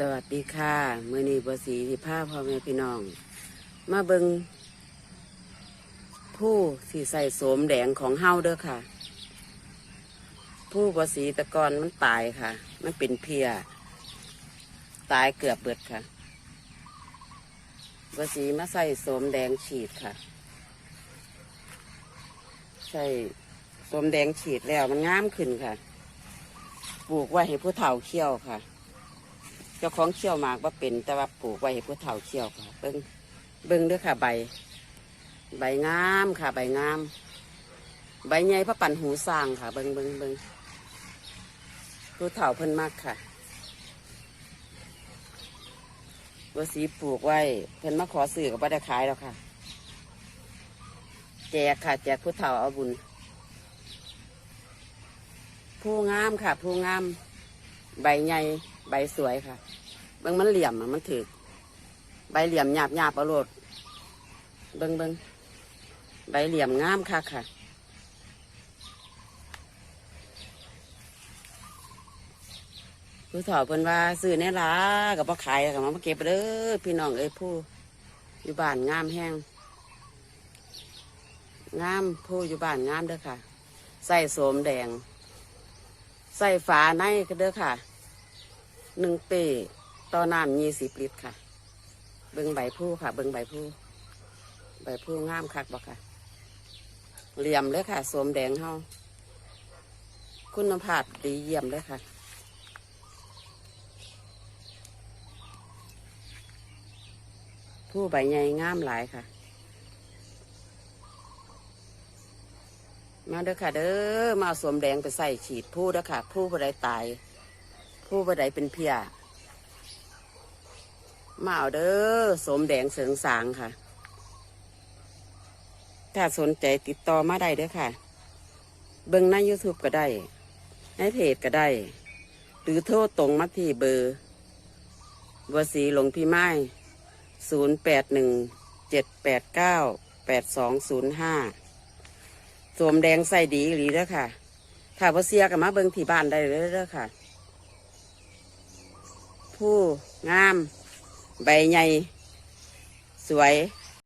สวัสดีค่ะมือนีบสีที่ผ้าพ่อแม่พี่น้อง มาเบิงผู้สีใส่โสมแดงของเฮาเด้อค่ะ ผู้บสีตะกอนมันตายค่ะ มันเป็นเพีย ตายเกือบเบิดค่ะบสีมาใส่โสมแดงฉีดค่ะ ใส่โสมแดงฉีดแล้วมันงามขึ้นค่ะ ปลูกไว้ให้ผู้เฒ่าเคี่ยวค่ะ จ้าของเชี่ยวหมากว่าเป็นแต่ว่าปลูกไว้ให้ผู้เฒ่าเชี่ยวค่ะเบิ้งเบิ้งเด้วยค่ะใบ ใบงามค่ะ ใบงาม ใบใหญ่พระปั่นหูสร้างค่ะ เบิ้งเบิ้งเบิ้งผู้เฒ่าเพิ่นมากค่ะบัวสีปลูกไว้เพิ่นมาขอซื้อกับบ่ได้ขายแล้วค่ะ แจกค่ะ แจกผู้เฒ่าเอาบุญผู้งามค่ะ ผู้งาม ใบใหญ่ บสวยค่ะเบิ้งมันเหลี่ยมอะมันถือใบเหลี่ยมหยาบหยาบเอาโลดเบิ้งเบิ้งใบเหลี่ยมงามค่ะค่ะ ผู้ถอเพิ่นว่าซื้อแน่ละกับพ่อขายกับมาเก็บไปเด้อพี่น้องเอ้ยผู้อยู่บ้านงามแห้งงามผู้อยู่บ้านงามเด้อค่ะ ใส่โสมแดง ใส่ฝาในก็เด้อค่ะ หนึ่งเป้ต่อน้ำยี่สิบลิตรค่ะ เบิ้งใบผู้ค่ะ เบิ้งใบผู้ใบผู้งามคักบ่ค่ะ เหลี่ยมเลยค่ะ สวมแดงเฮาคุณภาพดีเยี่ยมเลยค่ะผู้ใบใหญ่งามหลายค่ะ มาเด้อค่ะ เด้อมาเอาสวมแดงไปใส่ฉีดผู้เด้อค่ะ ผู้ผู้ใดตาย ผู้ผู้ใดเป็นเพียมาเอาเด้อสมแดงเสริงสางค่ะ ถ้าสนใจติดต่อมาได้เด้อค่ะ เบิ่งใน YouTube ก็ได้ ในเพจก็ได้ หรือโทรตรงมาที่เบอร์บัวสีหลวงพี่ไม้ศูนย์แปดหนึ่งเจ็ดแปดเก้าแปดสองศูนย์ห้าสวมแดงใส่ดีอีหรือเด้อค่ะ ถ้าบ่เสียก็มาเบิ่งที่บ้านได้เลยเด้อค่ะ ผู้งาม ใบใหญ่ สวย